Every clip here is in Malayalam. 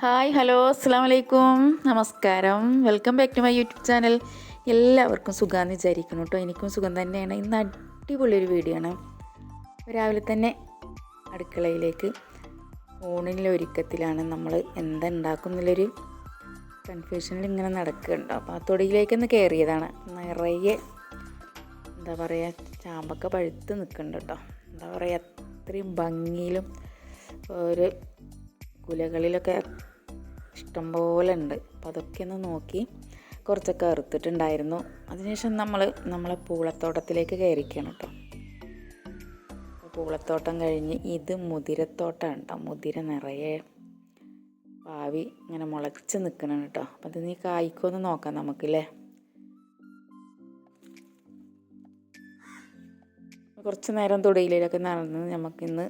ഹായ് ഹലോ അസ്സാം വലൈക്കും നമസ്കാരം. Welcome back to my YouTube channel. എല്ലാവർക്കും സുഖമാണെന്ന് വിചാരിക്കുന്നു കേട്ടോ എനിക്കും സുഖം തന്നെയാണ്. ഇന്ന് അടിപൊളിയൊരു വീഡിയോ ആണ്. രാവിലെ തന്നെ അടുക്കളയിലേക്ക് ഊണിന്റെ ഒരുക്കത്തിലാണ് നമ്മൾ എന്താ ഉണ്ടാക്കുന്നുള്ളൊരു കൺഫ്യൂഷനിൽ ഇങ്ങനെ നടക്കുന്നുണ്ട്. അപ്പോൾ ആ തൊടിയിലേക്കൊന്ന് കയറിയതാണ് നിറയെ എന്താ പറയുക ചാമ്പക്ക പഴുത്ത് നിൽക്കുന്നുണ്ട് കേട്ടോ എന്താ പറയുക അത്രയും ഭംഗിയിലും ഒരു കുലകളിലൊക്കെ ഇഷ്ടംപോലെ ഉണ്ട് അപ്പോൾ അതൊക്കെ ഒന്ന് നോക്കി കുറച്ചൊക്കെ അറുത്തിട്ടുണ്ടായിരുന്നു. അതിനുശേഷം നമ്മൾ നമ്മളെ പൂളത്തോട്ടത്തിലേക്ക് കയറിക്കണം കേട്ടോ പൂളത്തോട്ടം കഴിഞ്ഞ് ഇത് മുതിരത്തോട്ടമാണ് കേട്ടോ മുതിര നിറയെ പാവി ഇങ്ങനെ മുളച്ച് നിൽക്കണം കേട്ടോ അപ്പം അത് നീ കായ്ക്കൊന്ന് നോക്കാം നമുക്കില്ലേ? കുറച്ച് നേരം തൊടിയിലൊക്കെ നടന്ന് നമുക്കിന്ന്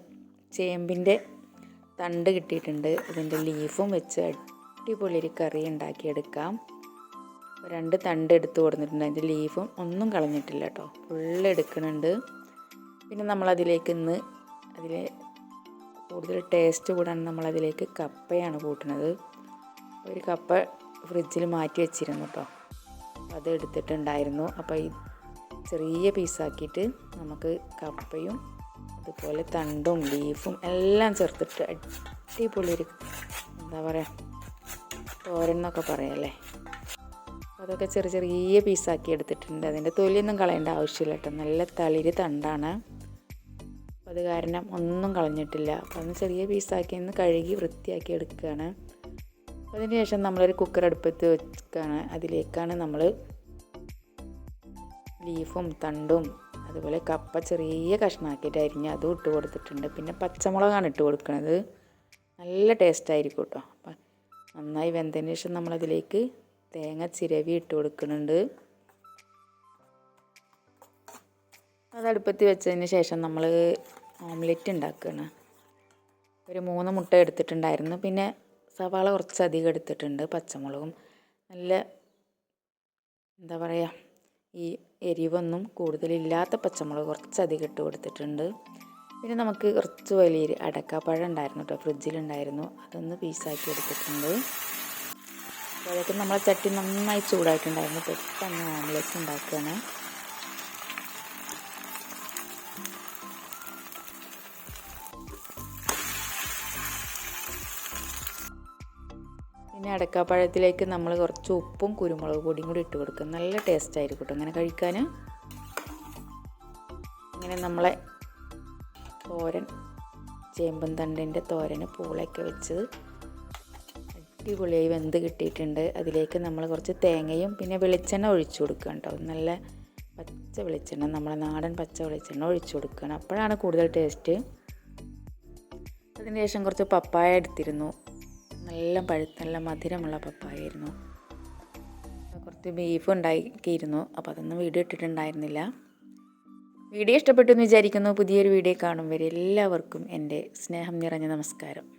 ചേമ്പിന്റെ തണ്ട് കിട്ടിയിട്ടുണ്ട്. അതിന്റെ ലീഫും വെച്ച് അടിപൊളി ഒരു കറി ഉണ്ടാക്കിയെടുക്കാം. രണ്ട് തണ്ട് എടുത്ത് കൊടുത്തിട്ടുണ്ട്. അതിന്റെ ലീഫും ഒന്നും കളഞ്ഞിട്ടില്ല കേട്ടോ. ഫുള്ള് എടുക്കുന്നുണ്ട്. പിന്നെ നമ്മളതിലേക്ക് ഇന്ന് അതിൽ കൂടുതൽ ടേസ്റ്റ് കൂടാൻ നമ്മളതിലേക്ക് കപ്പയാണ് കൂട്ടുന്നത്. ഒരു കപ്പ ഫ്രിഡ്ജിൽ മാറ്റി വെച്ചിരുന്നു കേട്ടോ. അത് എടുത്തിട്ടുണ്ടായിരുന്നു. അപ്പോൾ ഈ ചെറിയ പീസാക്കിയിട്ട് നമുക്ക് കപ്പയും അതുപോലെ തണ്ടും ബീഫും എല്ലാം ചേർത്തിട്ട് അടിപൊളി ഒരു എന്താ പറയുക തോരൻ എന്നൊക്കെ പറയാമല്ലേ അതൊക്കെ ചെറിയ ചെറിയ പീസാക്കി എടുത്തിട്ടുണ്ട്. അതിന്റെ തൊലിയൊന്നും കളയേണ്ട ആവശ്യമില്ല കേട്ടോ. നല്ല തളിര് തണ്ടാണ്. അപ്പോൾ അത് കാരണം ഒന്നും കളഞ്ഞിട്ടില്ല. അപ്പോൾ അന്ന് ചെറിയ പീസാക്കി ഒന്ന് കഴുകി വൃത്തിയാക്കി എടുക്കുകയാണ്. അതിന് ശേഷം നമ്മളൊരു കുക്കർ അടുപ്പത്ത് വെക്കുകയാണ് അതിലേക്കാണ് നമ്മൾ ലീഫും തണ്ടും അതുപോലെ കപ്പ ചെറിയ കഷ്ണമാക്കിയിട്ട് അരിഞ്ഞ് അതും ഇട്ട് കൊടുത്തിട്ടുണ്ട്. പിന്നെ പച്ചമുളകാണ് ഇട്ട് കൊടുക്കുന്നത് നല്ല ടേസ്റ്റ് ആയിരിക്കും കേട്ടോ അപ്പം നന്നായി വെന്തതിന് ശേഷം നമ്മളതിലേക്ക് തേങ്ങ ചിരവി ഇട്ട് കൊടുക്കുന്നുണ്ട്. അത് അടുപ്പത്ത് വെച്ചതിന് ശേഷം നമ്മൾ ഓംലെറ്റ് ഉണ്ടാക്കുകയാണ് ഒരു മൂന്ന് മുട്ട എടുത്തിട്ടുണ്ടായിരുന്നു. പിന്നെ സവാള കുറച്ച് കുറച്ചധികം എടുത്തിട്ടുണ്ട് പച്ചമുളകും. നല്ല എന്താ പറയുക ഈ എരിവൊന്നും കൂടുതലില്ലാത്ത പച്ചമുളക് കുറച്ചധികം ഇട്ട് കൊടുത്തിട്ടുണ്ട്. പിന്നെ നമുക്ക് കുറച്ച് വലിയ അടക്കാപ്പഴം ഉണ്ടായിരുന്നു കേട്ടോ ഫ്രിഡ്ജിലുണ്ടായിരുന്നു. അതൊന്ന് പീസാക്കി എടുത്തിട്ടുണ്ട്. അതൊക്കെ നമ്മളെ ചട്ടി നന്നായി ചൂടായിട്ടുണ്ടായിരുന്നു. പെട്ടെന്ന് ഓംലെറ്റ് ഉണ്ടാക്കുകയാണ്. പിന്നെ അടക്കാപ്പഴത്തിലേക്ക് നമ്മൾ കുറച്ച് ഉപ്പും കുരുമുളക് പൊടിയും കൂടി ഇട്ട് കൊടുക്കും. നല്ല ടേസ്റ്റ് ആയിരിക്കും അങ്ങനെ കഴിക്കാൻ ഇങ്ങനെ നമ്മളെ തോരൻ ചേമ്പൻ തണ്ടിന്റെ തോരന് പൂളയൊക്കെ വെച്ച് അടിപൊളിയായി വെന്ത് കിട്ടിയിട്ടുണ്ട്. അതിലേക്ക് നമ്മൾ കുറച്ച് തേങ്ങയും പിന്നെ വെളിച്ചെണ്ണ ഒഴിച്ചു കൊടുക്കുക കേട്ടോ നല്ല പച്ച വെളിച്ചെണ്ണ നമ്മളെ നാടൻ പച്ച വെളിച്ചെണ്ണ ഒഴിച്ചു കൊടുക്കണം അപ്പോഴാണ് കൂടുതൽ ടേസ്റ്റ് അതിന് ശേഷം കുറച്ച് പപ്പായ എടുത്തിരുന്നു. നല്ല പഴുത്ത നല്ല മധുരമുള്ള പപ്പായായിരുന്നു കുറച്ച് ബീഫ് ഉണ്ടാക്കിയിരുന്നു. അപ്പോൾ അതൊന്നും വീഡിയോ ഇട്ടിട്ടുണ്ടായിരുന്നില്ല. വീഡിയോ ഇഷ്ടപ്പെട്ടു എന്ന് വിചാരിക്കുന്നു. പുതിയൊരു വീഡിയോ കാണും വരെ എല്ലാവർക്കും എന്റെ സ്നേഹം നിറഞ്ഞ നമസ്കാരം.